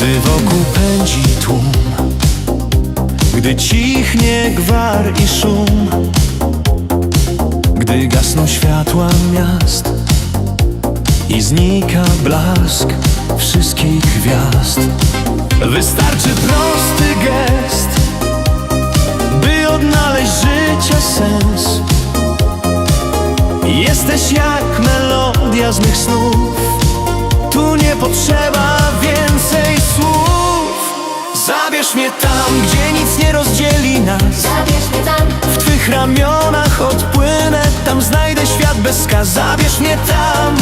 Gdy wokół pędzi tłum Gdy cichnie gwar i szum Gdy gasną światła miast I znika blask wszystkich gwiazd. Wystarczy prosty gest By odnaleźć życia sens. Jesteś jak melodia z mych snów Tu nie potrzeba Zabierz mnie tam, gdzie nic nie rozdzieli nas. Zabierz mnie tam, W twych ramionach odpłynę Tam znajdę świat bez skaz. Zabierz mnie tam.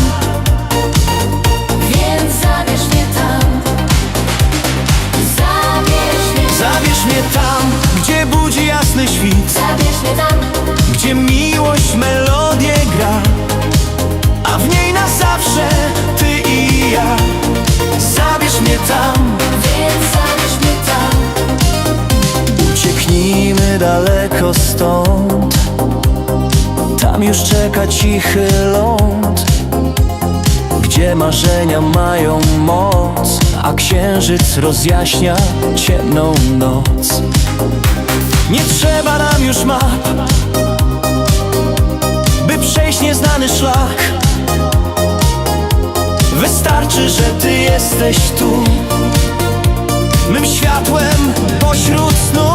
Więc zabierz mnie tam. Zabierz mnie, Zabierz mnie tam, gdzie budzi jasny świt stąd. Tam już czeka cichy ląd. Gdzie marzenia mają moc? A księżyc rozjaśnia ciemną noc. Nie trzeba nam już map By przejść nieznany szlak. Wystarczy, że ty jesteś tu. Mym światłem pośród snów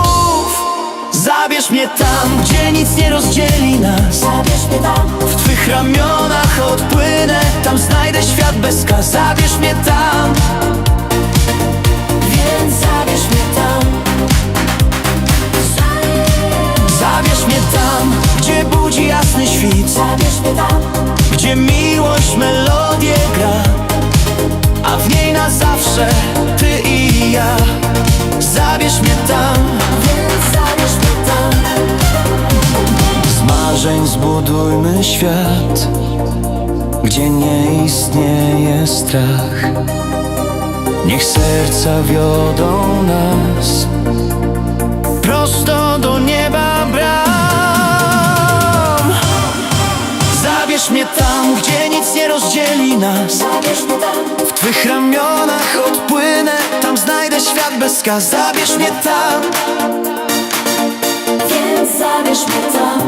Zabierz mnie tam, gdzie nic nie rozdzieli nas. Zabierz mnie tam, W twych ramionach odpłynę Tam znajdę świat bez skaz Zabierz mnie tam. Więc zabierz mnie tam. Zabierz mnie tam, gdzie budzi jasny świt. Zabierz mnie tam, Gdzie miłość melodię gra A w niej na zawsze zbudujmy świat, gdzie nie istnieje strach. Niech serca wiodą nas prosto do nieba bram. Zabierz mnie tam, gdzie nic nie rozdzieli nas. W twych ramionach odpłynę, tam znajdę świat bez skaz. Zabierz mnie tam. więc zabierz mnie tam